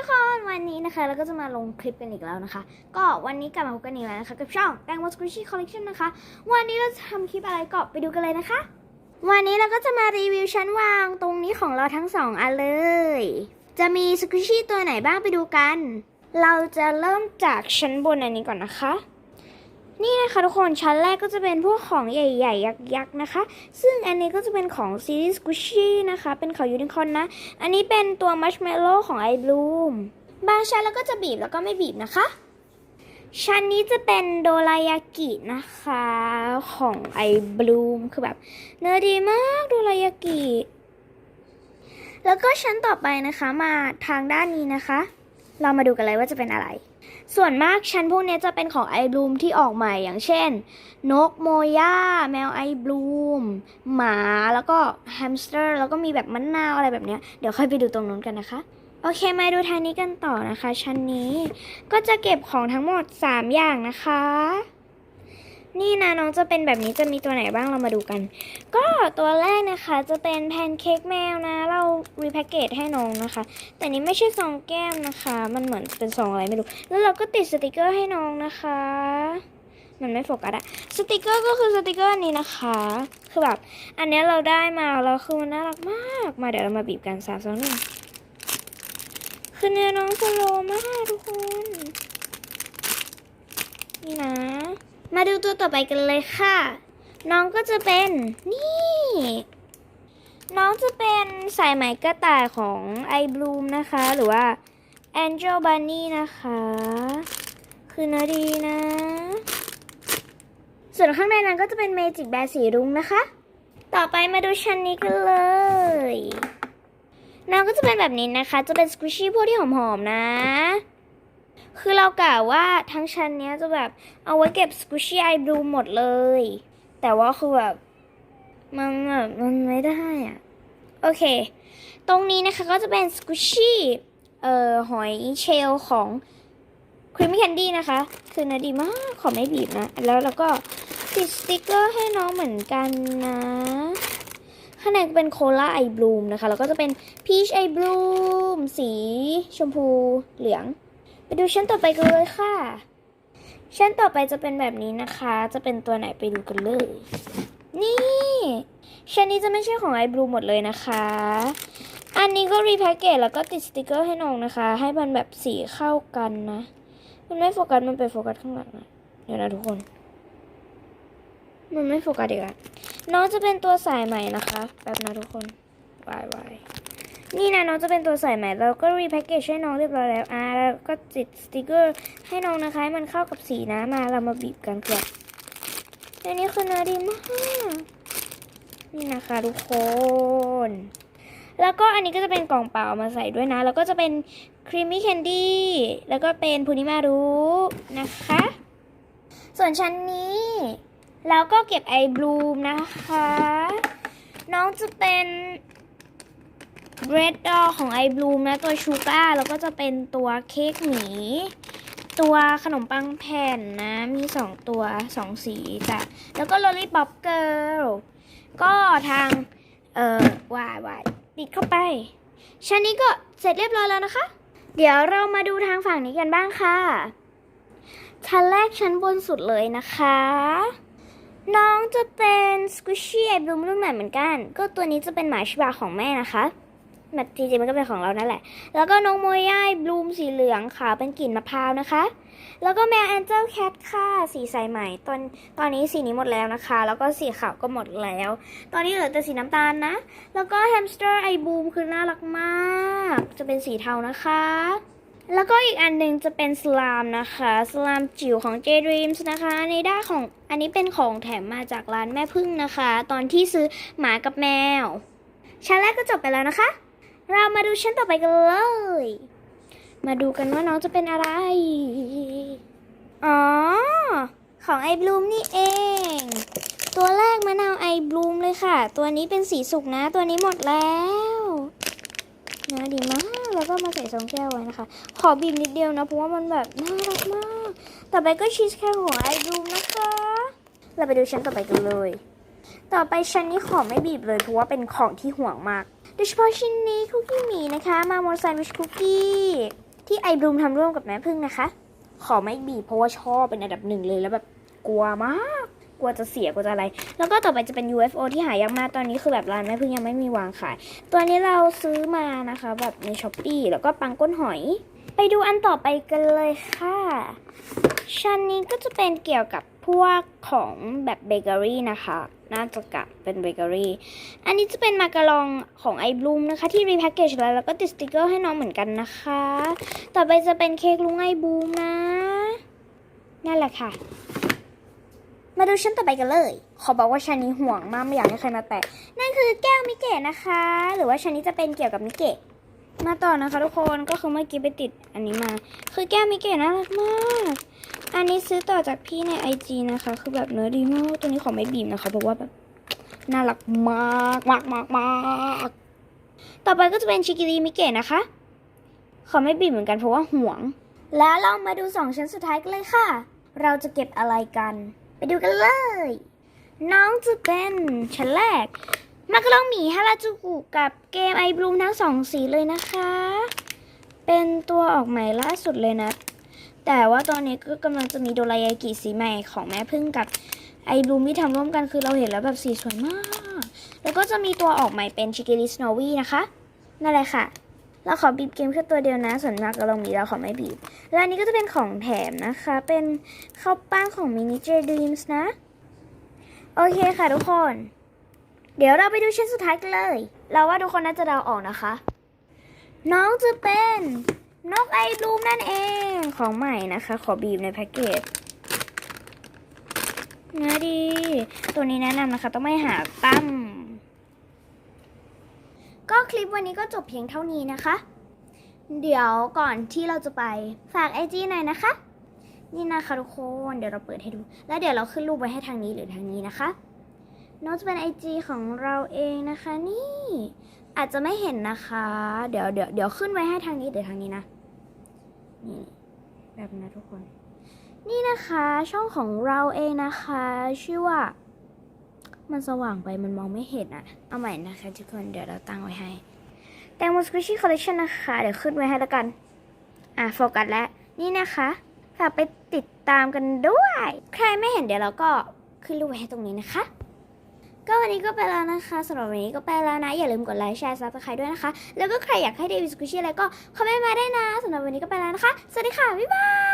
ทุกคนวันนี้นะคะเราก็จะมาลงคลิปกันอีกแล้วนะคะ ก็วันนี้กลับมาพบกันอีกแล้วนะคะ กับช่องแตงโมสกุชชี่คอลเลคชันนะคะ วันนี้เราจะทำคลิปอะไรก็ไปดูกันเลยนะคะ วันนี้เราก็จะมารีวิวชั้นวางตรงนี้ของเราทั้งสองอันเลย จะมีสกุชชี่ตัวไหนบ้างไปดูกัน เราจะเริ่มจากชั้นบนอันนี้ก่อนนะคะ นี่นะคะทุกคนชั้นแรกก็จะเป็นพวกของใหญ่ๆ ยักษ์ๆนะคะ ซึ่งอันนี้ก็จะเป็นของซีรีส์ส q ุชชี่นะคะ เป็นขอยูนิคอนนะ อันนี้เป็นตัวมัชเมลโล่ของไอบลูมบางชั้นเราก็จะบีบแล้วก็ไม่บีบนะคะ ชั้นนี้จะเป็นโดรายากินะคะของไอบลูมคือแบบเนื้อดีมากโดรายากิแล้วก็ชั้นต่อไปนะคะมาทางด้านนี้นะคะ เรามาดูกันเลยว่าจะเป็นอะไร ส่วนมากชั้นพวกนี้จะเป็นของไอบลูมที่ออกใหม่อย่างเช่น นกโมย่าแมวไอบลูมหมาแล้วก็แฮมสเตอร์ แล้วก็มีแบบมะนาวอะไรแบบเนี้ยเดี๋ยวค่อยไปดูตรงนู้นกันนะคะ โอเคมาดูทางนี้กันต่อนะคะ ชั้นนี้ก็จะเก็บของทั้งหมด 3 อย่างนะคะ นี่นะน้องจะเป็นแบบนี้จะมีตัวไหนบ้างเรามาดูกัน ก็ตัวแรกนะคะจะเป็นแพนเค้กแมวนะ เรารีแพคเกจให้น้องนะคะ แต่นี้ไม่ใช่ซองแก้มนะคะ มันเหมือนเป็นซองอะไรไม่รู้ แล้วเราก็ติดสติกเกอร์ให้น้องนะคะ มันไม่โฟกัสอะสติกเกอร์ก็คือสติกเกอร์นี้นะคะ คือแบบอันนี้เราได้มาแล้วคือมันน่ารักมาก มาเดี๋ยวเรามาบีบกันสามสองหนึ่งคือเนื้อน้องสโลว์มากทุกคน นี่นะ มาดูตัวต่อไปกันเลยค่ะ น้องก็จะเป็นนี่ น้องจะเป็นสายไหมกระต่ายของไอบลูมนะคะ หรือว่า Angel Bunny นะคะ คือนื้อดีนะ ส่วนข้างในนั้นก็จะเป็นเมจิกแบร์สีรุ้งนะคะ ต่อไปมาดูชั้นนี้กันเลย น้องก็จะเป็นแบบนี้นะคะ จะเป็นสควิชชี่พวกที่หอมๆนะ คือเรากะว่าทั้งชั้นเนี้ยจะแบบเอาไว้เก็บสควิชชี่ไอบลูหมดเลย แต่ว่าคือแบบมันแบบมันไม่ได้อะ โอเค ตรงนี้นะคะก็จะเป็นสค u ชชี่เอ่อหอยเชลล์ของครีมแคนดี้นะคะ คือนื้อดีมาก ขอไม่บีบนะ แล้วเราก็ติดสติกเกอร์ให้น้องเหมือนกันนะ ข้างในเป็นโคลาไอบลูมนะคะ แล้วก็จะเป็นพีชไอบลูมสีชมพูเหลือง ไปดูชั้นต่อไปกันเลยค่ะ ชั้นต่อไปจะเป็นแบบนี้นะคะ จะเป็นตัวไหนไปดูกันเลย นี่ ชั้นนี้จะไม่ใช่ของไอบลูหมดเลยนะคะ อันนี้ก็รีแพคเกจแล้วก็ติดสติกเกอร์ให้น้องนะคะ ให้มันแบบสีเข้ากันนะ มันไม่โฟกัส มันไปโฟกัสข้างหลังนะ เดี๋ยวนะทุกคน มันไม่โฟกัสอีกอะน้องจะเป็นตัวสายใหม่นะคะแป๊บนะทุกคนวายวาย นี่นะน้องจะเป็นตัวใสายใหม่แล้วก็รีแพคเกจให้น้องเรียบร้อยแล้วอ่าแล้วก็ติดสติกเกอร์ให้น้องนะคะมันเข้ากับสีนะมาเรามาบีบกันครับอันนี้คือเนื้อดีมากนี่นะคะทุกคน แล้วก็อันนี้ก็จะเป็นกล่องเปล่ามาใส่ด้วยนะ แล้วก็จะเป็นครีมมี่แคนดี้แล้วก็เป็นพูนิมารุนะคะ ส่วนชั้นนี้แล้วก็เก็บไอบลูมนะคะ น้องจะเป็น เรดดอของไอบลูมนะตัวชูก้าแล้วก็จะเป็นตัวเค้กหมี ตัวขนมปังแผ่นนะ มีสองตัวสองสีจ้ะแล้วก็ลอลลี่ป๊อปเกิร์ลก็ทาง เอ่อวายวายปิดเข้าไป ชั้นนี้ก็เสร็จเรียบร้อยแล้วนะคะ เดี๋ยวเรามาดูทางฝั่งนี้กันบ้างค่ะ ชั้นแรกชั้นบนสุดเลยนะคะน้องจะเป็นสควิชชี่ไอบลูมรุ่นใหม่เหมือนกัน ก็ตัวนี้จะเป็นหมาชิบะของแม่นะคะ มันจริงๆมันก็เป็นของเรานั่นแหละ แล้วก็น้องโมย่าบลูมสีเหลืองขาวเป็นกลิ่นมะพร้าวนะคะ แล้วก็แมวแอนเจลแคทค่ะสีใสใหม่ ตอนตอนนี้สีนี้หมดแล้วนะคะ แล้วก็สีขาวก็หมดแล้ว ตอนนี้เหลือแต่สีน้ำตาลนะ แล้วก็แฮมสเตอร์ไอบูมคือน่ารักมาก จะเป็นสีเทานะคะ แล้วก็อีกอันหนึ่งจะเป็นสลามนะคะ สลามจิ๋วของ J Dreams นะคะ ในด้าของอันนี้เป็นของแถมมาจากร้านแม่พึ่งนะคะ ตอนที่ซื้อหมากับแมวชั้นแรกก็จบไปแล้วนะคะ เรามาดูชั้นต่อไปกันเลย มาดูกันว่าน้องจะเป็นอะไร อ๋อ ของไอบลูมนี่เอง ตัวแรกมะนาวไอบลูมเลยค่ะ ตัวนี้เป็นสีสุกนะ ตัวนี้หมดแล้วนื้อดีมาก แล้วก็มาใส่ซองแก้วไว้นะคะ ขอบีบนิดเดียวนะ เพราะว่ามันแบบน่ารักมาก ต่อไปก็ชีสแครของไอบลูมนะคะ เราไปดูชั้นต่อไปกันเลย ต่อไปชั้นนี้ขอไม่บีบเลยเพราะว่าเป็นของที่ห่วงมาก ดยเฉพาะชิ้นนี้คุกกี้หมีนะคะมาโมไซมิชคุกกี้ที่ไอบลูมทำร่วมกับแม่พึ่งนะคะ ขอไม่บีบเพราะว่าชอบเป็นอันดับหนึ่งเลยแล้วแบบกลัวมาก กลัวจะเสียกลัวจะอะไร แล้วก็ต่อไปจะเป็น UFO ที่หายากมากตอนนี้คือแบบร้านแม่พึ่งยังไม่มีวางขาย ตัวนี้เราซื้อมานะคะ แบบในช้อปปีแล้วก็ปังก้นหอย ไปดูอันต่อไปกันเลยค่ะชั้นนี้ก็จะเป็นเกี่ยวกับ พวกของแบบเบเกอรี่นะคะ น่าจะกะเป็นเบเกอรี่ อันนี้จะเป็นมาการองของไอบลูมนะคะ ที่รีแพคเกจแล้วแล้วก็ติดสติกเกอร์ให้น้องเหมือนกันนะคะ ต่อไปจะเป็นเค้กลุงไอบูมนะ นั่นแหละค่ะ มาดูชั้นต่อไปกันเลย ขอบอกว่าชั้นนี้ห่วงมากไม่อยากให้ใครมาแตะ นั่นคือแก้วมิเกะนะคะ หรือว่าชั้นนี้จะเป็นเกี่ยวกับมิเกะมาต่อนะคะทุกคน ก็คือเมื่อกี้ไปติดอันนี้มา คือแก้วมิเกะน่ารักมาก อันนี้ซื้อต่อจากพี่ในไอจีนะคะ คือแบบเนื้อดีมากตัวนี้ของไม่บีมนะคะ เพราะว่าแบบน่ารักมากมากมากมากต่อไปก็จะเป็นชิกิริมิเกะนะคะ ขอไม่บีบเหมือนกันเพราะว่าห่วง แล้วเรามาดูสองชั้นสุดท้ายกันเลยค่ะ เราจะเก็บอะไรกัน ไปดูกันเลย น้องจะเป็นชั้นแรกมากระลองหมีฮาราจูกุกับเกมไอบลูมทั้งสองสีเลยนะคะ เป็นตัวออกใหม่ล่าสุดเลยนะ แต่ว่าตอนนี้ก็กำลังจะมีโดรายากิสีใหม่ของแม่พึ่งกับไอบลูมที่ทำร่วมกันคือเราเห็นแล้วแบบสีสวยมาก แล้วก็จะมีตัวออกใหม่เป็นชิกิริสโนวีนะคะนั่นแหละค่ะ เราขอบีบเกมแค่ตัวเดียวนะ ส่วนมากก็ลงมีเราขอไม่บีบ และอันนี้ก็จะเป็นของแถมนะคะ เป็นข้าวปั้นของ Mini J Dreams นะ โอเคค่ะทุกคน เดี๋ยวเราไปดูชิ้นสุดท้ายกันเลย เราว่าทุกคนน่าจะเดาออกนะคะ น้องจะเป็น นกไอบลูมนั่นเอง ของใหม่นะคะ ขอบีบในแพ็กเกจเนื้อดี ตัวนี้แนะนำนะคะ ต้องไม่หาตั้มก็คลิปวันนี้ก็จบเพียงเท่านี้นะคะ เดี๋ยวก่อนที่เราจะไปฝากไอจีหน่อยนะคะ นี่นะคะทุกคนเดี๋ยวเราเปิดให้ดู แล้วเดี๋ยวเราขึ้นรูปไว้ให้ทางนี้หรือทางนี้นะคะโน้ตจะเป็นไอจีของเราเองนะคะนี่ อาจจะไม่เห็นนะคะ เดี๋ยวเดี๋ยวเดี๋ยวขึ้นไว้ให้ทางนี้หรือทางนี้นะนี่แบบนะทุกคน นี่นะคะช่องของเราเองนะคะ ชื่อว่า มันสว่างไปมันมองไม่เห็นอะเอาใหม่นะคะทุกคนเดี๋ยวเราตั้งไว้ให้แตงโมสควิชชี่คอลเลคชันนะคะ เดี๋ยวขึ้นไว้ให้แล้วกัน อะโฟกัสแล้ว นี่นะคะฝากไปติดตามกันด้วย ใครไม่เห็นเดี๋ยวเราก็ขึ้นรูปไว้ให้ตรงนี้นะคะ ก็วันนี้ก็ไปแล้วนะคะสำหรับวันนี้ก็ไปแล้วนะ อย่าลืมกดไลค์แชร์ซับสไครต์ด้วยนะคะ แล้วก็ใครอยากให้เดวิสกุชชี่อะไรก็คอมเมนต์มาได้นะสำหรับวันนี้ก็ไปแล้วนะคะ สวัสดีค่ะ บ๊ายบาย